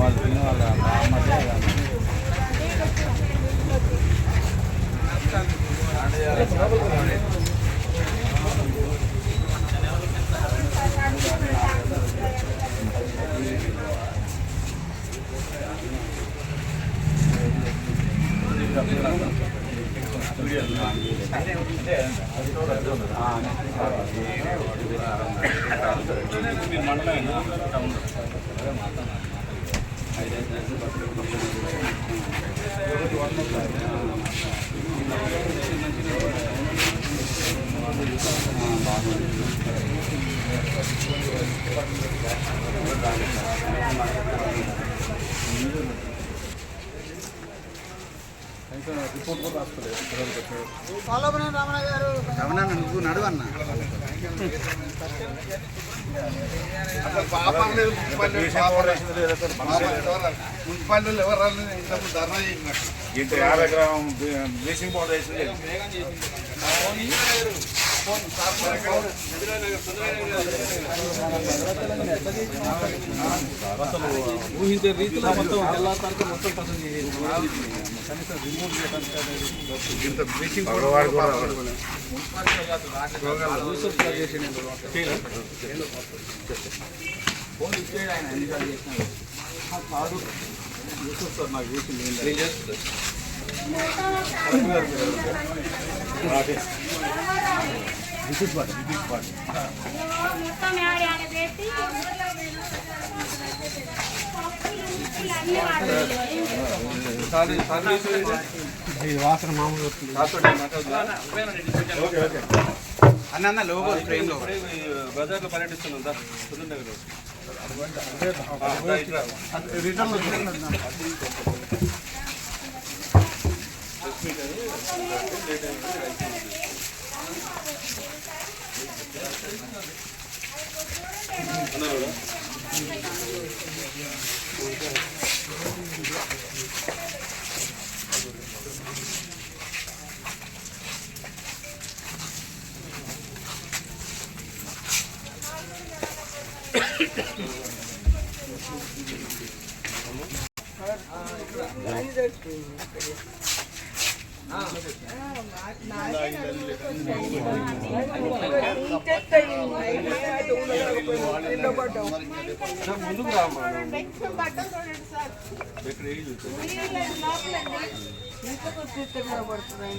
వాళ్ళు తినే వాళ్ళ బామ్మదే బాగుంది కానీ రిపోర్ట్ కూడా రాసుకోలేదు రమణ నువ్వు నడువన్నా మున్సిపాలిటీలో ఎవరు రాలేదు? ఇంతకుముందు ధర్నా చేసినట్టు ఇంత యాభై గ్రామం బ్లీచింగ్ పౌడర్ వేసింది అసలు ఊహించే రీతిలో మొత్తం తెల్లారికి మొత్తం పసంद చేసేది. కనీసం రిమూవ్ చేయడానికి అనేది ఇంత బ్లీచింగ్ మగవాడు కూడా రావడం. యూసఫ్ సార్ చేసిండు ఇందులో. ఫోన్ ఇచ్చేయండి ఆయన ఎన్నిసార్లు చేసినా ఆ కాదు యూసఫ్ సార్ నాకు చేసింది ఏం లేదు. మొత్తం యాడ్ యాడ్ పెట్టి వాసన మామూలు అన్న అన్న లోగో ఫ్రేమ్లో బజార్లో పర్యటిస్తున్నాం దా సుధీర్ ముందుకు రామ్మా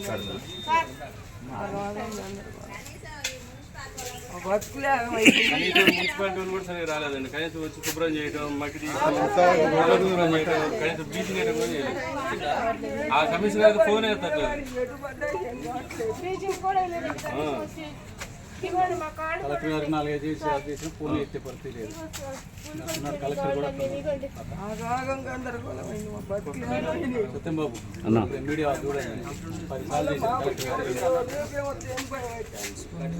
సార్ సార్ మున్సిపాలిటీ కూడా సరిగా రాలేదండి కనీసం వచ్చి శుభ్రం చేయడం మట్టి శుభ్రం చేయడం కనీసం బీచ్ చేయడం కూడా చేయలేదు ఆ కమిషనర్ అయితే ఫోన్ వేస్తట్లేదు కలెక్టర్ గారికి నాలుగైదు చేసి అది చేసిన ఫోన్ ఎత్తే పరిస్థితి లేదు. కలెక్టర్ కూడా సత్యం బాబు మీడియా చూడండి.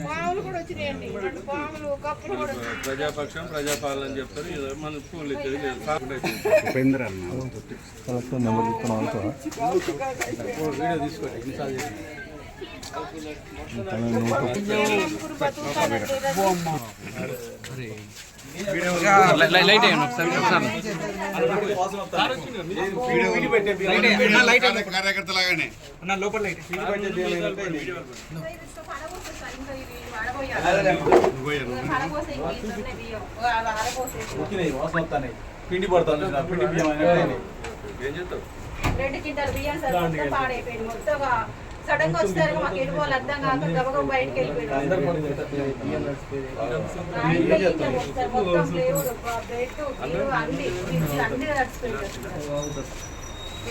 కూడా కూడా వచ్చినాయి. ప్రజాపక్షం ప్రజాపాలన అని చెప్తారు. మన అన్న. వీడియో తీసుకోండి. ఎన్నిసార్లు చేసి లైట్ అయ్యండి ఒకసారి కార్యకర్త లాగానే పిండి పడుతుంది పిండి బియ్యం ఏం చెప్తావు రెండు కింటాలు బియ్యం సార్ మొత్తం పాడైపోయింది మొత్తం సడన్గా వస్తారు మాకు వెళ్ళిపోవాలి అర్థం కాక గబగబ బయటకు నడిచిపోయి మొత్తం లేవుడు బ్రెడ్ కిలో అన్ని. అన్ని నడిచిపోయాడు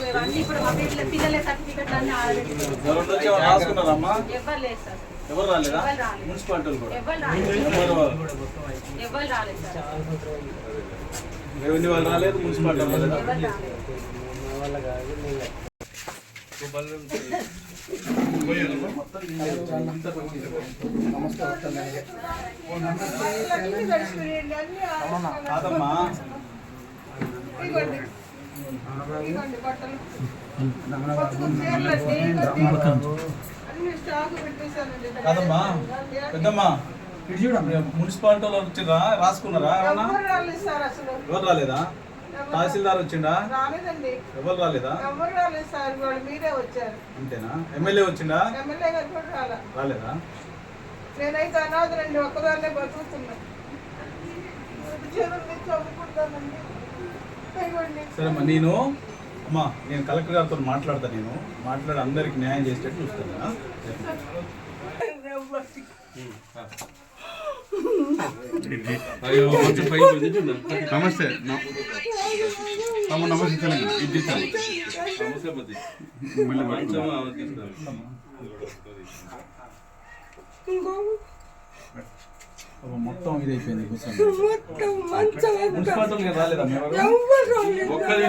ఇవన్నీ ఇప్పుడు మా పిల్లల పిల్లల సర్టిఫికెట్లు అన్ని ఎవరు లేదు సార్? ఎవరు రాలేదా? కూడా. ఎవరు రాలేదు. ఎవరు రాలేదు? సార్ రెవెన్యూ వాళ్ళు రాలేదు? మున్సిపాలిటీ వాళ్ళు రాలేదు. కాదమ్మా పెద్దమ్మా. ఇటు చూడమ్మా మున్సిపాలిటీ వాళ్ళు వచ్చిరా రాసుకున్నారా ఎవరు రాలేదు? తహసీల్దార్ వచ్చిండా? రాలేదండి. ఎవరు రాలేదా? ఎవరు రాలేదు సార్ వాళ్ళు మీరే వచ్చారు. అంతేనా? ఎమ్మెల్యే వచ్చిండా? ఎమ్మెల్యే గారు కూడా రాలా. రాలేదా? నేనైతే అనాథనండి ఒక్కదాన్నే బతుకుతున్నా. చదువు చదువుకుంటానండి. ఇవ్వండి. సరే అమ్మా నేను అమ్మా నేను కలెక్టర్ గారితో మాట్లాడతా నేను. మాట్లాడి అందరికి న్యాయం చేసేటట్టు చూస్తాను నమస్తే తమ నమస్తే ఇది ఇస్తాను. నమస్తే మొత్తం ఇది అయిపోయింది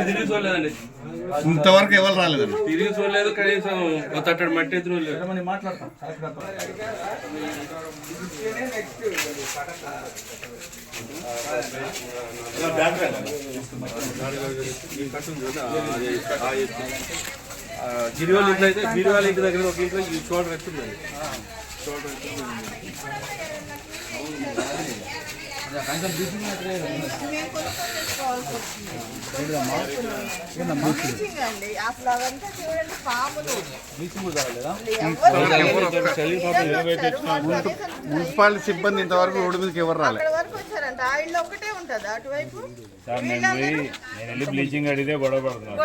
తిరిగి చూడలేదండి ఇంతవరకు ఎవరు రాలేదండి తిరిగి చూడలేదు కనీసం తట్టడి మట్టి ఎత్తున లేదు. గిరివాళ్ళ ఇంట్లో అయితే గిరివాళ్ళ ఇంటి దగ్గర ఒక ఇంట్లో ఈ షోల్డర్ ఎత్తుందండి షోల్డర్ మున్సిపాలిటీ సిబ్బంది ఇంతవరకు రోడ్డు మీదకి ఎవరు రాలేదు అక్కడ వరకు వచ్చారంట. ఆ ఇల్లు ఒకటే ఉంటది అటువైపు? సార్ నేను వెళ్ళి బ్లీచింగ్ అడిగితే గొడవ పడుతున్నారు.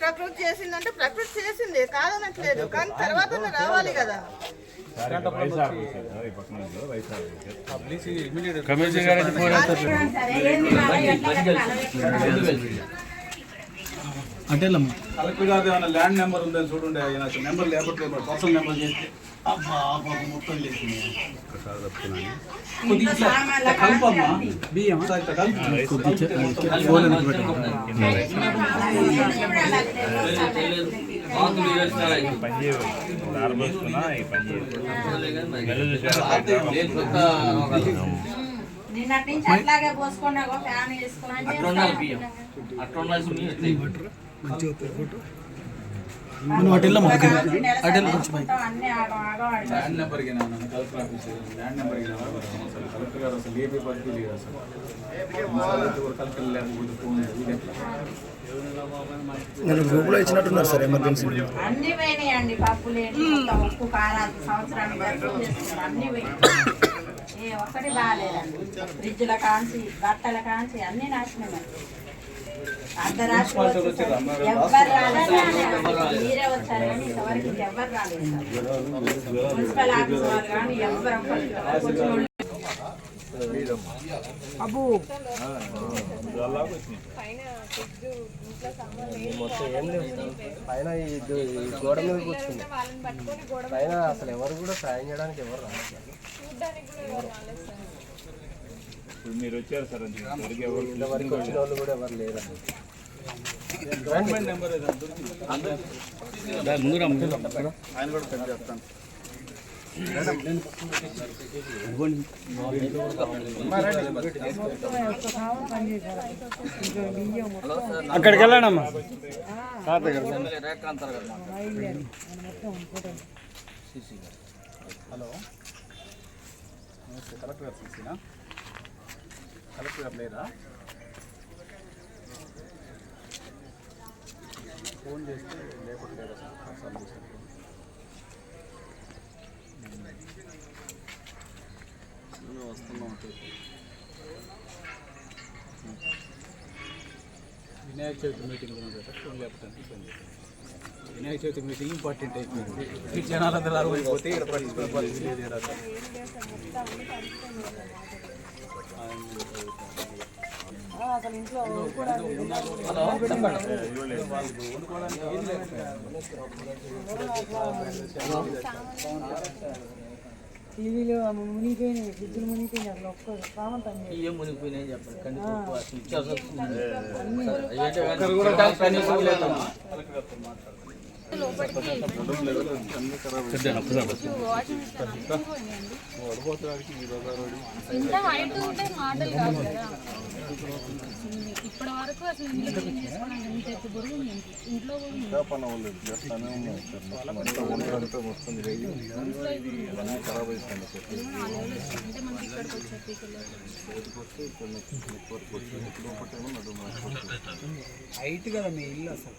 ప్రకృతి చేసిందంటే ప్రకృతి చేసింది కాదనట్లేదు. కానీ తర్వాత రావాలి కదా. చేస్తారు. కలెక్టర్ గారి ఏమైనా ల్యాండ్ నెంబర్ ఉందని చూడండి నెంబర్ లేకపోతే పర్సనల్ నెంబర్ చేస్తే. అబ్బా పాపం మొత్తం లేచింది కొద్దిగా ఇట్లా ఇట్లా కలపమ్మా బియ్యం ఇట్లా ఇట్లా కలుపు. కలిపితే మొత్తం ఫోన్ ఎందుకు ఫ్యాన్ వేసుకుని అన్ని ఆగం ఆగం ఆడి ల్యాండ్ నెంబర్కి ఏమైనా కలెక్టర్ ఆఫీస్ ల్యాండ్ నెంబర్కి ఏమైనా అసలు కలెక్టర్ గారు అసలు ఏ పరిస్థితి లేదు అసలు? అసలు కూడా కలెక్టర్ లేకపోతే ఫోన్ ఇది ఎట్లా? గ్రూప్లో ఇచ్చినట్టున్నారు సార్ ఎమర్జెన్సీ అన్ని పోయినాయండి పప్పులు ఏంటి? మొత్తం ఉప్పు కారాలు సంవత్సరానికి అన్ని పోయినాయి. ఏ ఒక్కటి బాగాలేదండి. ఫ్రిడ్జ్ల కాంచి బట్టల కాంచి అన్ని నాశనమే ఎవ్వరు ఒక్కరు పైన ఈ గోడ మీద కూర్చుంది. పైన అసలు ఎవరు కూడా సాయం చేయడానికి ఎవరు రాలేదు. ఇప్పుడు మీరు వచ్చారు సార్ ఇంతవరకు వచ్చిన వాళ్ళు కూడా ఎవరు లేరండి గవర్నమెంట్ నెంబర్ ఏదైనా దొరికిందా? ఆయన కూడా పెద్ద చెప్తాను అక్కడికి వెళ్ళండమ్మా. హలో. కలెక్టర్ గారు కలెక్టర్ గారు లేరా ఫోన్ చేస్తే చూసాను. నేను వస్తున్నాం. వినాయక చవితి మీటింగ్ ఉన్నది ఫోన్ చేశాను. వినాయక చవితి మీటింగ్ ఇంపార్టెంట్ అయిపోయింది ఈ జనాలందరూ అరవైపోతే ఇక్కడ పట్టించుకునే పరిస్థితి లేదు అసలు. టీవీలో మునిగిపోయినాయి ఫ్రిడ్జ్లు మునిగిపోయినాయి అట్లా ఒక్క సామాన్. ఏం మునిగిపోయినాయి చెప్పండి కనీసం ఇంత హైట్ ఉంటే మాటలు కాదు కదా ఇప్పటి వరకు అసలు ఇంట్లో క్లీన్ చేసుకోవడానికి ఎత్తు కూడా ఇంట్లో అంటే మనకి ఇక్కడికి వచ్చే పీకలు హైట్ కదా మీ ఇల్లు అసలు.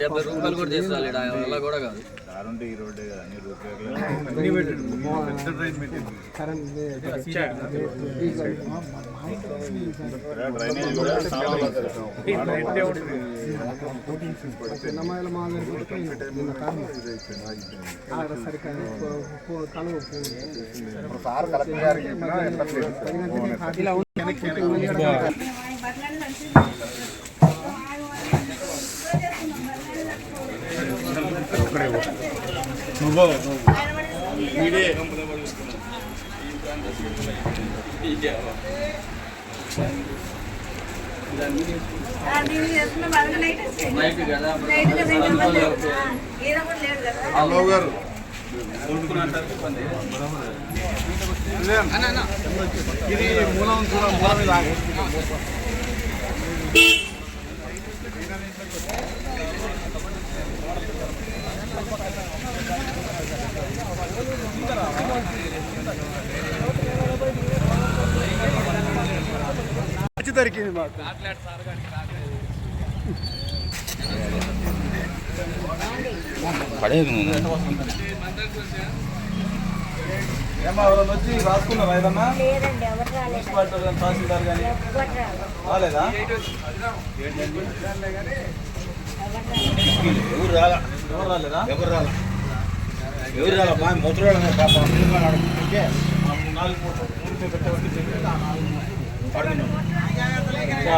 డెబ్బై రూపాయలు కూడా తీసుకోవాలి అలా కూడా కాదు. దారుంటే ఈ రోడ్డే కదా అన్ని రూపాయలు డ్రైనేజ్ కూడా సార్ కలెక్టర్ గారికి చెప్పినా ఎత్తట్లేదు. నైట్ కదా హలో గారు ఇది మూలం చూడ మూలం దొరికింది మాకు. ఏమో ఎవరైనా వచ్చి రాసుకున్నారా ఏదన్నా తహసీల్దార్ కానీ? రాలేదా. ఎవరు రాలా? ఎవరు రాలేదా? ఎవరు రాలా? ఎవరు రాలా? మా అడుగుతుంటే నాలుగు మూడు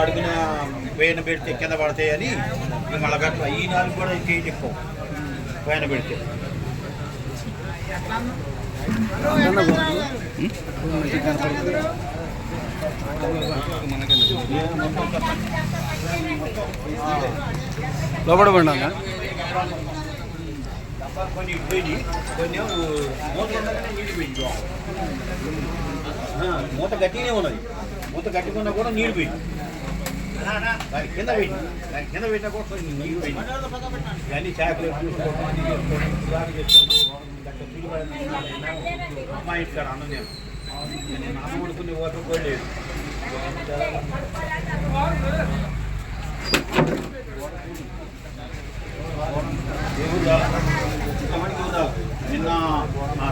అడుగున పైన పెడితే కింద పడతాయి అని మళ్ళీ గట్ల ఈ నాలుగు కూడా చేయి ఎక్కువ పైన పెడితే. లోపల పడినా కొన్ని పోయి కొన్ని మూత గట్టిగానే ఉన్నది. మూత కట్టుకున్నా కూడా నీళ్ళు పోయింది దాని కింద పోయింది దాని కింద పెట్టినా కూడా కొంచెం నీళ్ళు పోయింది ఇవన్నీ చేపలు అమ్మాయి ఇంటికాడ అన్న నేను నేను అన్నం వండుకునే ఓటర్ కూడా నిన్న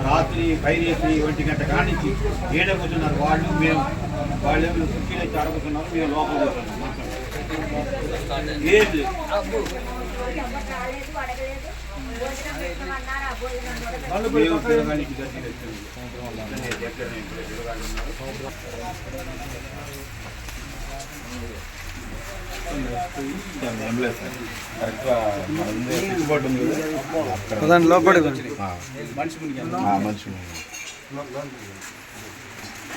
రాత్రి పైరేసి ఒంటి గంట కానించి ఏడ కూర్చున్నారు వాళ్ళు? మేము. వాళ్ళు కుర్చీలు అయితే అడుగుతున్నారు మేము లోపల కూర్చున్నాం మేము పిల్లగానికి దర్శనం. దాని లోపల మనిషి మునిగి ఒక్క సమాను పనికి వచ్చేది లేదు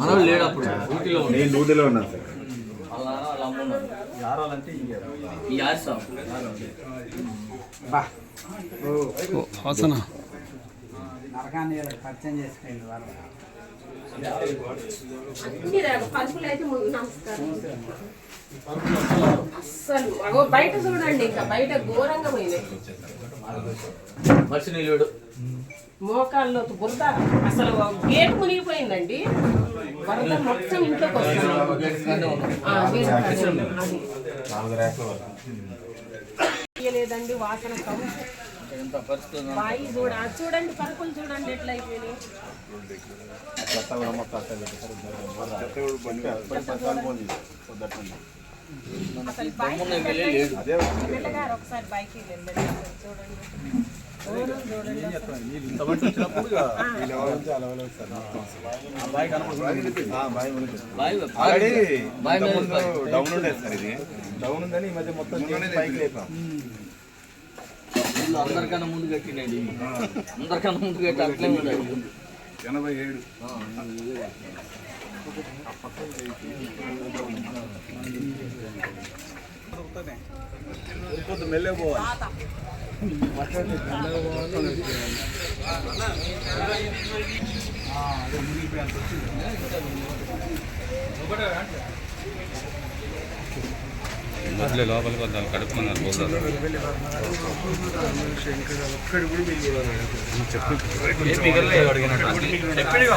మనం లేడు అప్పుడు. నేను డ్యూటీలో ఉన్నాను సార్. అలా వాసన అయితే ముందు నమస్కారం. అస్సలు అగో బయట చూడండి ఇంకా బయట ఘోరంగా పోయినాయి. మనిషి నిలుడు. మోకాల్లో బురద. అసలు గేట్ మునిగిపోయిందండి. వరద మొత్తం ఇంట్లోకి వస్తుంది. ఆ, గేట్ కాడ. బాయి చూడండి పరుపులు చూడండి ఎట్లా అయిపోయినాయి. ఒకసారి బైక్ వెళ్ళండి చూడండి. చూడండి డౌన్ ఉండేది సార్ ఇది. డౌన్ ఉందని ఈ మధ్య మొత్తం పైకి లేపాం. అందరికన్నా ముందు కట్టినండి అందరికన్నా ముందు కట్టి అట్లే ఎనభై ఏడు. మెల్లే పోవాలి. మొదలే లోపలికి వద్దాం కడుక్కున్నారు పోతారు చెప్పిడిగా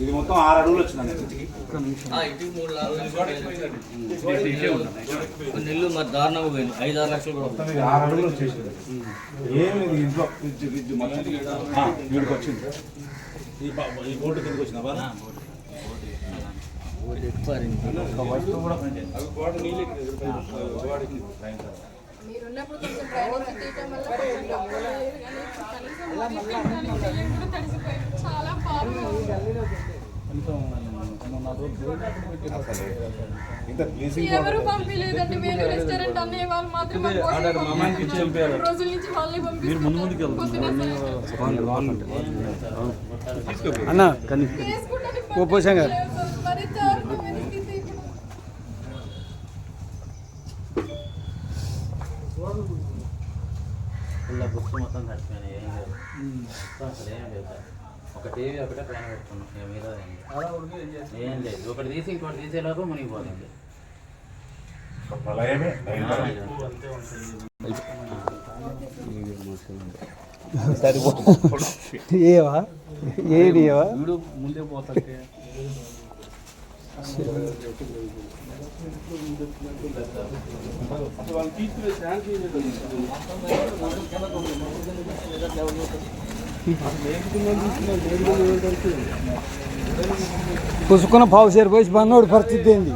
ఇది మొత్తం ఆరు అడుగులు వచ్చిందండి నెల్లు మరి దారుణంగా పోయింది. ఐదు ఆరు లక్షలు కూడా ఆరు అడుగులు వచ్చేసింది. ఏమి ఇంట్లో. వీడికి వచ్చింది. ఈ బా- ఈ బోర్డు కిందకి వచ్చిన వస్తువు కూడా భయంకరం. మీరున్నప్పుడు కొంచెం డ్రైనేజ్ తీయటం వల్ల కొంచెం డబ్బులు లేదు కానీ కనీసం మరి తినడానికి చెయ్యం కూడా తడిసిపోయింది. చాలా ప్రాబ్లం ఇంత బ్లీచింగ్ ఎవరు పంపించలేదండి వేరే రెస్టారెంట్ అన్నయ్య వాళ్ళు మాత్రం మాకు పోషించారు. రెండు రోజుల నుంచి వాళ్ళే పంపిస్తారు పొద్దున అన్న వేసుకుంటానికి కోపోషం గారు. బుక్స్ మొత్తం తడిపోయినాయి ఏం లేదు అసలు ఏం లేదు సార్. ఒక టీవీ ఒకటే పైన పెట్టుకున్నాం మీద ఏం లేదు. ఒకటి తీసి ఇంకోటి తీసేలోపు మునిగిపోతుంది ప్రళయమే భయంకరం. ఏవా ఏది ఏవా పుసుకున్న పావు సేరు పోయి బన్నోడు పరిస్థితి ఏంది?